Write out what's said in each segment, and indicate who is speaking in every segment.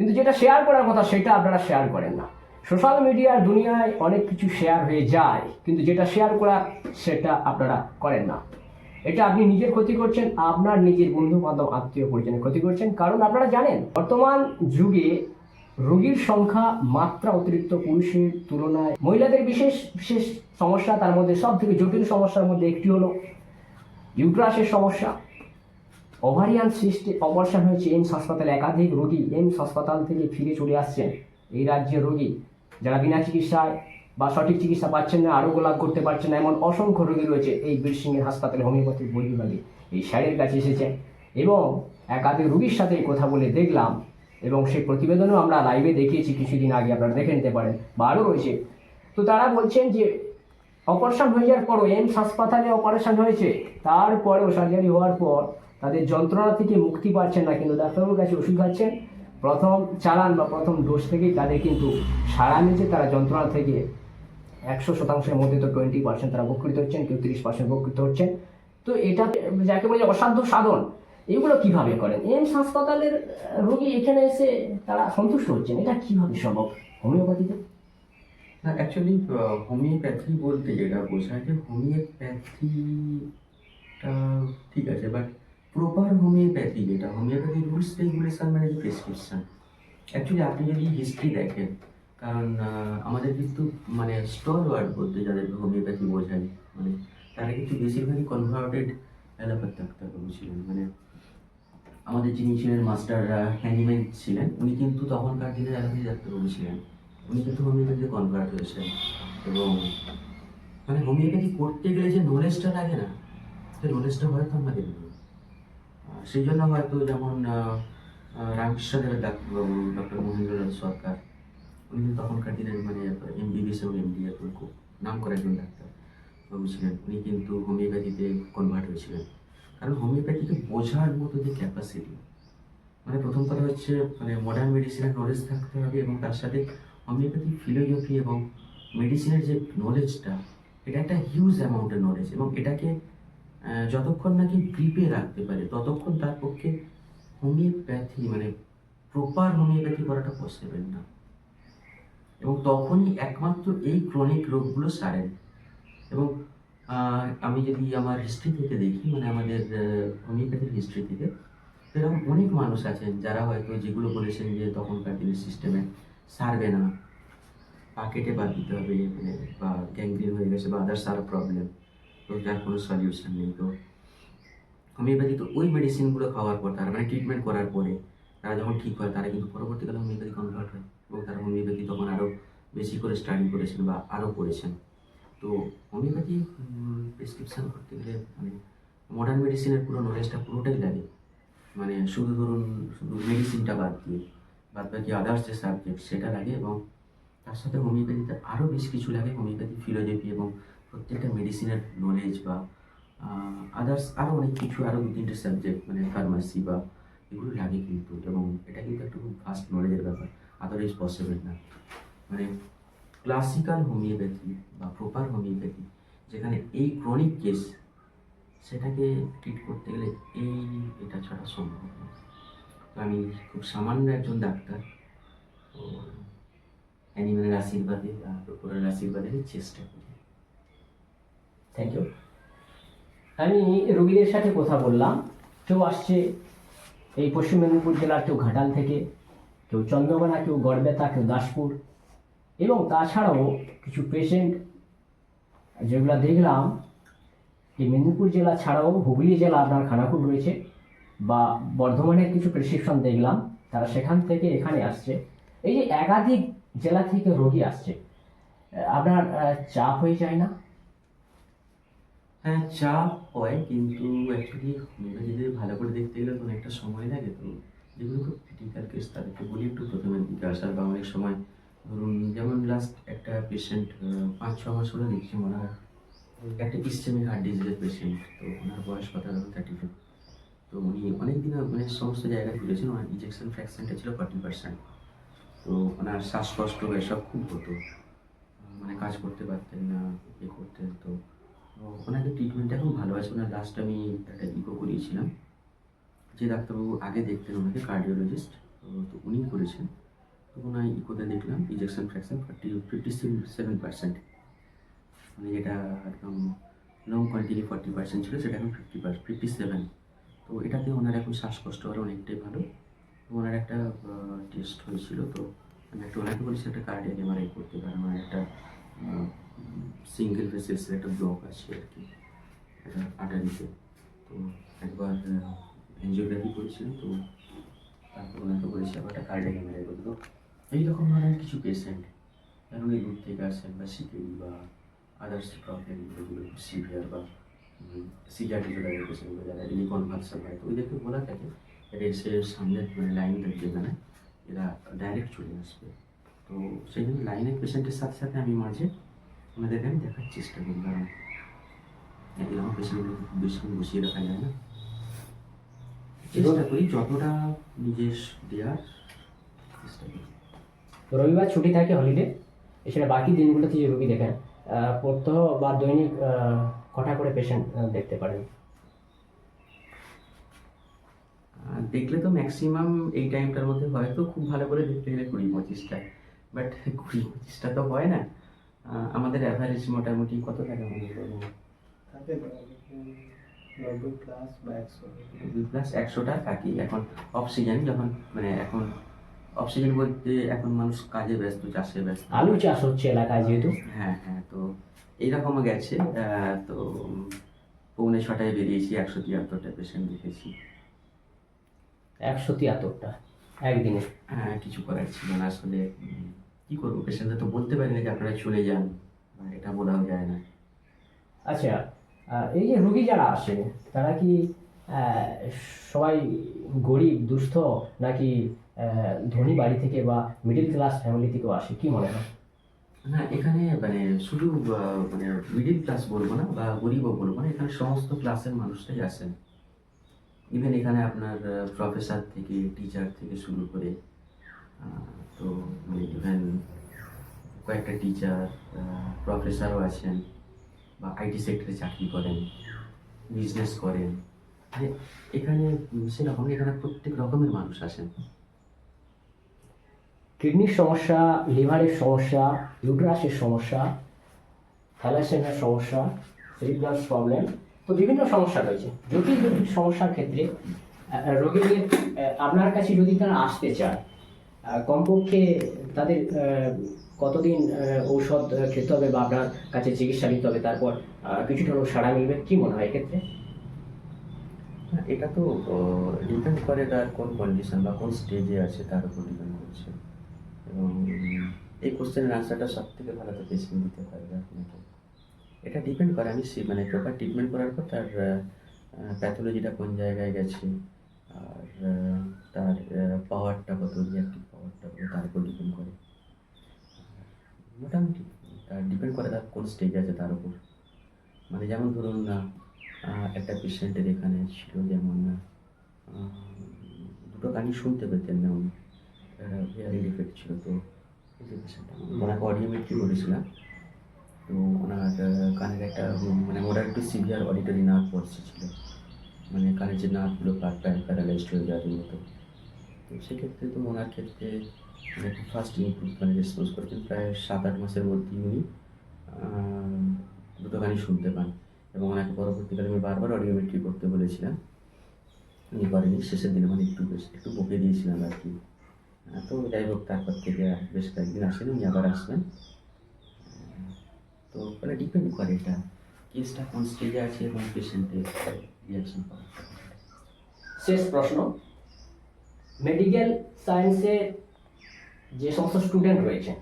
Speaker 1: কিন্তু যেটা শেয়ার করার কথা সেটা আপনারা শেয়ার করেন না। সোশ্যাল মিডিয়ার দুনিয়ায় অনেক কিছু শেয়ার হয়ে যায়, কিন্তু যেটা শেয়ার করা সেটা আপনারা করেন না। এটা আপনি নিজের ক্ষতি করছেন, আপনার নিজের বন্ধু বান্ধব আত্মীয় পরিজনের ক্ষতি করছেন। কারণ আপনারা জানেন, বর্তমান যুগে রোগীর সংখ্যা মাত্রা অতিরিক্ত পুরুষের তুলনায়, মহিলাদের বিশেষ বিশেষ সমস্যা, তার মধ্যে সব থেকে জটিল সমস্যার মধ্যে একটি হলো ইউট্রাসের সমস্যা। ওভারিয়ান সিস্টে অপারেশন হয়েছে এইমস হাসপাতালে। একাধিক রোগী এইমস হাসপাতাল থেকে ফিরে চলে আসছেন এই রাজ্যের রোগী। যারা বিনা চিকিৎসায় বা সঠিক চিকিৎসা পাচ্ছেন না আরোগ্য লাভ করতে পারছেন না, এমন অসংখ্য রোগী রয়েছে এই বীরসিংহের হাসপাতালে, হোমিওপ্যাথিক বই বিভাগে। এই স্যারের কাছে এসেছেন এবং একাধিক রোগীর সাথে কথা বলে দেখলাম এবং সেই প্রতিবেদনও আমরা লাইভে দেখিয়েছি কিছুদিন আগে, আপনারা দেখে নিতে পারেন বা আরও রয়েছে। তো তারা বলছেন যে, অপারেশন হয়ে যাওয়ার পরও এইমস হাসপাতালে অপারেশন হয়েছে। তারপরেও সার্জারি হওয়ার পর তাদের যন্ত্রণা থেকে মুক্তি পাচ্ছেন না, কিন্তু ডাক্তারবাবুর কাছে ওষুধ খাচ্ছেন। প্রথম চালান বা প্রথম ডোজ থেকেই তাদের কিন্তু সারা নিচে তারা যন্ত্রণা থেকে একশো শতাংশের মধ্যে তো টোয়েন্টি পার্সেন্ট তারা উপকৃত হচ্ছেন, কেউ তিরিশ পার্সেন্ট উপকৃত হচ্ছেন। তো এটা যাকে বলে অসাধ্য সাধন, এগুলো কীভাবে করেন? এইমস হাসপাতালের রোগী এখানে এসে তারা সন্তুষ্ট হচ্ছেন, এটা কীভাবে সম্ভব? হোমিওপ্যাথিতে?
Speaker 2: না অ্যাকচুয়ালি হোমিওপ্যাথি বলতে যেটা বোঝায় যে হোমিওপ্যাথিটা ঠিক আছে বাট প্রপার হোমিওপ্যাথি যেটা হোমিওপ্যাথি রুলস রেগুলেশন মানে প্রেসক্রিপশন অ্যাকচুয়ালি আপনি যদি হিস্ট্রি দেখেন, কারণ আমাদের কিন্তু মানে স্টল ওয়ার্ড বলতে যাদের হোমিওপ্যাথি বোঝায় মানে তারা কিন্তু বেশিরভাগই কনভার্টেড অ্যালোপ্যাথ ডাক্তারবাবু ছিলেন মানে আমাদের যিনি ছিলেন মাস্টার হ্যানিম্যান ছিলেন, উনি কিন্তু তখনকার দিনে অ্যালোপ্যাথি ডাক্তারবাবু ছিলেন উনি কিন্তু হোমিওপ্যাথিতে কনভার্ট হয়েছেন। এবং মানে হোমিওপ্যাথি করতে গেলে যে নলেজটা লাগে না, সেই নলেজটা হয়তো আমাদের সেই জন্য হয়তো যেমন রামকৃষ্ণদেবের ডাক্তারবাবু ডক্টর মহেন্দ্রনাথ সরকার, উনি তখনকার দিনের মানে এমবিবিএস এবং এমডি খুব নাম করা একজন ডাক্তার বাবু ছিলেন। উনি কিন্তু হোমিওপ্যাথিতে কনভার্ট হয়েছিলেন। কারণ হোমিওপ্যাথিকে বোঝার মতো যে ক্যাপাসিটি মানে প্রথম কথা হচ্ছে মানে মডার্ন মেডিসিনের নলেজ থাকতে হবে এবং তার সাথে হোমিওপ্যাথি ফিলোজফি এবং মেডিসিনের যে নলেজটা এটা একটা হিউজ অ্যামাউন্টের নলেজ এবং এটাকে যতক্ষণ নাকি গ্রিপে রাখতে পারে, ততক্ষণ তার পক্ষে হোমিওপ্যাথি মানে প্রপার হোমিওপ্যাথি করাটা পসিবল না। এবং তখনই একমাত্র এই ক্রনিক রোগগুলো সারেন। এবং আমি যদি আমার হিস্ট্রি থেকে দেখি মানে আমাদের হোমিওপ্যাথির হিস্ট্রি থেকে, এরকম অনেক মানুষ আছেন যারা হয়তো যেগুলো বলেছেন যে তখনকার দিনের সিস্টেমে সারবে না। পা কেটে বাদ দিতে হবে মানে বা গ্যাংগ্রিন হয়ে গেছে বা আদার্স আর প্রবলেম তো যার কোনো সলিউশন নেই তো। হোমিওপ্যাথি তো ওই মেডিসিনগুলো খাওয়ার পর, তারা মানে ট্রিটমেন্ট করার পরে, তারা যখন ঠিক হয়, তারা কিন্তু পরবর্তীকালে হোমিওপ্যাথি কনভার্ট হয় এবং তারা হোমিওপ্যাথি তখন আরও বেশি করে স্টাডি করেছেন বা আরও করেছেন। তো হোমিওপ্যাথি প্রেসক্রিপশন করতে গেলে মানে মডার্ন মেডিসিনের পুরো নলেজটা পুরোটাই লাগে। মানে শুধু ধরুন, শুধু মেডিসিনটা বাদ দিয়ে, বাদ বাকি আদার্স যে সাবজেক্ট সেটা লাগে এবং তার সাথে হোমিওপ্যাথিতে আরও বেশ কিছু লাগে হোমিওপ্যাথি ফিলোজফি এবং প্রত্যেকটা মেডিসিনের নলেজ বা আদার্স আরও অনেক কিছু আরও দু তিনটে সাবজেক্ট মানে ফার্মাসি বা, এগুলো লাগে কিন্তু। এবং এটা কিন্তু একটা খুব ফাস্ট নলেজের ব্যাপার আদারওয়াইজ পসিবল না। মানে ক্লাসিক্যাল হোমিওপ্যাথি বা প্রপার হোমিওপ্যাথি যেখানে এই ক্রনিক কেস সেটাকে ট্রিট করতে গেলে এই এটা ছাড়া সম্ভব না। তো আমি খুব সামান্য একজন ডাক্তার, তো অ্যানিমেলের আশীর্বাদে প্রকুরের আশীর্বাদে চেষ্টা করি।
Speaker 1: থ্যাংক ইউ আমি রোগীদের সাথে কথা বললাম। কেউ আসছে এই পশ্চিম মেদিনীপুর জেলার কেউ ঘাটাল থেকে, কেউ চন্দ্রকোনা, কেউ গড়বেতা, কেউ দাসপুর। এবং তাছাড়াও কিছু পেশেন্ট যেগুলো দেখলাম এই মেদিনীপুর জেলা ছাড়াও হুগলি জেলা আপনার খানাকুল রয়েছে বা বর্ধমানের কিছু প্রেসক্রিপশন দেখলাম, তারা সেখান থেকে এখানে আসছে। এই যে একাধিক জেলা থেকে রোগী আসছে, আপনার চাপ হয়ে যায় না?
Speaker 2: হ্যাঁ চাপ হয়, কিন্তু অ্যাকচুয়ালি হোমিওপ্যাথিতে ভালো করে দেখতে গেলে তো অনেকটা সময় লাগে তো যেগুলো খুব ক্রিটিক্যাল কেস তাদেরকে বলি একটু প্রথমের দিকে আসার বা অনেক সময় ধরুন যেমন লাস্ট একটা পেশেন্ট পাঁচ, ছ মাস হলো দেখছি হয় একটা ইস্টেমিক হার্ট ডিজিজের পেশেন্ট তো ওনার বয়স কথা ধরুন থার্টি টু তো উনি অনেক দিন মানে সমস্ত জায়গায় ঘুরেছেন, ওনার ইজেকশন ফ্র্যাকশনটা ছিল ফর্টি পার্সেন্ট তো ওনার শ্বাসকষ্ট এসব খুব হতো। মানে কাজ করতে পারতেন না ইয়ে করতেন, তো ওনাকে ট্রিটমেন্টটা খুব ভালো আছে ওনার লাস্ট আমি একটা ইকো করিয়েছিলাম, যে ডাক্তারবাবু আগে দেখতেন ওনাকে কার্ডিওলজিস্ট তো উনি করেছেন। তো ওনার ইকোতে দেখলাম ejection fraction fifty fifty seven percent মানে যেটা একদম লং কন্টিনিউ ফর্টি পার্সেন্ট ছিল, সেটা এখন ফিফটি পার্সেন্ট ফিফটি সেভেন তো এটাতে ওনার এখন শ্বাসকষ্ট আরও অনেকটাই ভালো। ওনার একটা টেস্ট হয়েছিল, তো আমি একটা ওনাকে বলেছি, একটা কার্ডিয়াক এমআরআই করতে পারে। আমার একটা সিঙ্গেল ভেসেলসের একটা ব্লক আছে আর কি এটা আটারিতে তো একবার এনজিওগ্রাফি করেছিলাম তো তারপর ওনাকে বলেছি আবার একটা কার্ডিয়াক এমআরআই করতে তো এইরকম ধরনের কিছু পেশেন্ট যেমন এই দূর থেকে আসেন বা সিকিউরি বা আদার্স প্রবলেম যেগুলো সিভিয়ার বা সিজার ডিজোর্ডারের পেশেন্টগুলো যারা এলি কনভার্সাল হয় তো ওদেরকে বলা থাকে রেসের সামনে মানে লাইন থাকবে না এরা ডাইরেক্ট চলে আসবে তো সেই জন্য লাইনের পেশেন্টের সাথে সাথে আমি মাঝে ওনাদেরকে আমি দেখার চেষ্টা করি কারণ এরকম পেশেন্টগুলো বেশি বসিয়ে রাখা যায় না। চেষ্টা করি যতটা নিজের দেওয়ার চেষ্টা করি।
Speaker 1: রবিবার ছুটি থাকে হলিডে এছাড়া বাকি দিনগুলোতে যে রোগী দেখেন প্রত্যহ বা দৈনিক কটা করে পেশেন্ট দেখতে পারেন?
Speaker 2: দেখলে তো ম্যাক্সিমাম এই টাইমটার মধ্যে হয়তো খুব ভালো করে দেখতে গেলে কুড়ি পঁচিশটা বাট কুড়ি পঁচিশটা তো হয় না। আমাদের অ্যাভারেজ মোটামুটি কত টাকা মনে করব
Speaker 3: থাকে নব্বই প্লাস বা একশো।
Speaker 2: প্লাস একশোটা থাকি এখন অফ সিজন যখন মানে এখন অফ সিজন বলতে এখন মানুষ কাজে ব্যস্ত চাষে ব্যস্ত।
Speaker 1: আলু চাষ হচ্ছে এলাকায় যেহেতু।
Speaker 2: হ্যাঁ হ্যাঁ তো এইরকমও গেছে তো পৌনে ছটায় বেরিয়েছি একশো তিয়াত্তরটা পেশেন্ট দেখেছি।
Speaker 1: একশো তিয়াত্তরটা একদিনে।
Speaker 2: হ্যাঁ কিছু করার ছিল না আসলে। কি করব? পেশেন্টরা তো বলতে পারি না যে আপনারা চলে যান। এটা বলাও যায় না।
Speaker 1: আচ্ছা এই যে রুগী যারা আসে তারা কি সবাই গরিব দুস্থ নাকি ধনী বাড়ি থেকে বা মিডিল ক্লাস ফ্যামিলি থেকেও আসে? কি মনে হয়?
Speaker 2: না এখানে মানে শুধু মানে মিডিল ক্লাস বলব না বা গরিবও বলব না এখানে সমস্ত ক্লাসের মানুষটাই আসেন ইভেন এখানে আপনার প্রফেসর থেকে টিচার থেকে শুরু করে তো মানে ইভেন কয়েকটা টিচার প্রফেসরও আছেন বা আইটি সেক্টরে চাকরি করেন বিজনেস করেন। মানে এখানে সেরকম এখানে প্রত্যেক রকমের মানুষ আসেন।
Speaker 1: কিডনির সমস্যা, লিভারের সমস্যা, ইউট্রাসের সমস্যা, থ্যালাসেমিয়ার সমস্যা সেরিব্রাস প্রবলেম তো বিভিন্ন সমস্যা রয়েছে। জটিল জটিল সমস্যার ক্ষেত্রে রোগীদের আপনার কাছে যদি তারা আসতে চায় কমপক্ষে তাদের কতদিন ঔষধ খেতে হবে বা আপনার কাছে চিকিৎসা নিতে হবে, তারপর কিছুটা হলেও সাড়া মিলবে, কি মনে হয় এক্ষেত্রে?
Speaker 2: এটা তো ডিপেন্ড করে তার কোন কন্ডিশন বা কোন স্টেজে আছে, তার উপর ডিপেন্ড করছে। এবং এই কোশ্চেনের আনসারটা সব থেকে ভালো তো পেশেন্ট দিতে পারবে আপনাকে এটা ডিপেন্ড করে, আমি মানে প্রপার ট্রিটমেন্ট করার পর তার প্যাথোলজিটা কোন জায়গায় গেছে, আর তার পাওয়ারটা কত রিয়াক্টিভ কত তার উপর ডিপেন্ড করে। মোটামুটি তার ডিপেন্ড করে তার কোন স্টেজ আছে তার উপর। মানে যেমন ধরুন না একটা পেশেন্টের এখানে ছিল যেমন আহ, দুটো গানই শুনতে পেতেন না উনি হিয়ারিং ডিফেক্ট ছিল তো পেশেন্টটা ওনাকে অডিওমেট্রি করেছিলাম তো ওনার কানের একটা মানে মোডারেট একটু সিভিয়ার অডিটরি নার্ভ পড়ছে ছিল। মানে কানের যে নার্ভগুলো প্যারালাইজড হয়ে যাওয়ার মতো। তো সেক্ষেত্রে তো ওনার ক্ষেত্রে মানে খুব ফার্স্ট ইমপ্রুভ মানে রেসপন্স করেছেন প্রায় সাত আট মাসের মধ্যেই উনি দুটো গানই শুনতে পান এবং ওনাকে পরবর্তীকালে আমি বারবার অডিওমেট্রি করতে বলেছিলাম। উনি করেনি শেষের দিনে মানে একটু বেশ, একটু বকে দিয়েছিলাম আর কি। তো যাই হোক, তারপর থেকে বেশ কয়েকদিন আসেন উনি, আবার আসবেন। তো মানে ডিপেন্ড করে এটা কেসটা কোন স্টেজে আছে এবং পেশেন্টের রিয়াকশন
Speaker 1: শেষ প্রশ্ন। মেডিকেল সায়েন্সের যে সমস্ত স্টুডেন্ট রয়েছে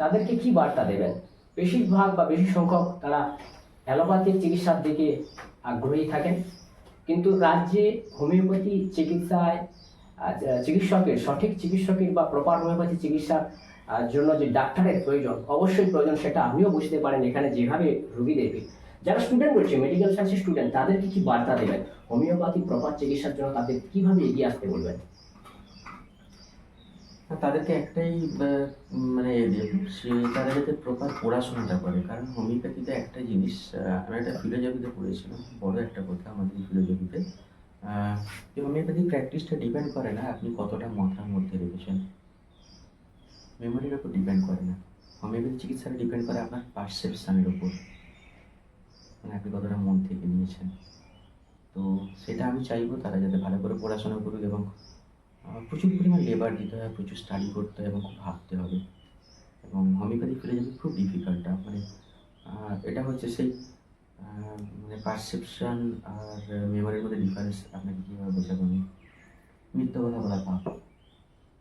Speaker 1: তাদেরকে কি বার্তা দেবেন? বেশিরভাগ বা বেশি সংখ্যক তারা অ্যালোপ্যাথিক চিকিৎসার দিকে আগ্রহী থাকেন, কিন্তু রাজ্যে হোমিওপ্যাথি চিকিৎসায় চিকিৎসকের, সঠিক চিকিৎসকের বা প্রপার হোমিওপ্যাথি চিকিৎসার জন্য যে ডাক্তারের প্রয়োজন, অবশ্যই প্রয়োজন সেটা আপনিও বুঝতে পারেন এখানে যেভাবে রুগী রুগীদেরকে যারা স্টুডেন্ট রয়েছে মেডিকেল সায়েন্সের স্টুডেন্ট তাদেরকে কি বার্তা দেবেন? হোমিওপ্যাথি প্রপার চিকিৎসার জন্য তাদের কীভাবে এগিয়ে আসতে বলবেন?
Speaker 2: তাদেরকে একটাই মানে সে তারা যাতে প্রপার পড়াশোনাটা করে। কারণ হোমিওপ্যাথিতে একটা জিনিস আমি একটা ফিলোজফিতে পড়েছিলাম, বড় একটা কথা আমাদের ফিলোজফিতে এই হোমিওপ্যাথি প্র্যাকটিসটা ডিপেন্ড করে না, আপনি কতটা মাথার মধ্যে রেখেছেন। মেমোরির ওপর ডিপেন্ড করে না। হোমিওপ্যাথি চিকিৎসাটা ডিপেন্ড করে আপনার পারসেপশানের ওপর মানে আপনি কতটা মন থেকে নিয়েছেন। তো সেটা আমি চাইব তারা যাতে ভালো করে পড়াশোনা করুক এবং প্রচুর পরিমাণ লেবার দিতে হয়, প্রচুর স্টাডি করতে হয় এবং খুব ভাবতে হবে। এবং হোমিওপ্যাথি ফিরে যাবে খুব ডিফিকাল্ট মানে এটা হচ্ছে সেই মানে পারসেপশন আর মেমোরির মধ্যে ডিফারেন্স আপনাকে কীভাবে বোঝাবো আমি? মিথ্যা কথা বলা পাপ।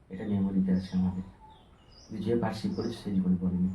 Speaker 2: এটা মেমোরিতে আছে আমাদের। যে পার্সিভ করেছে সে জীবনে বলেনি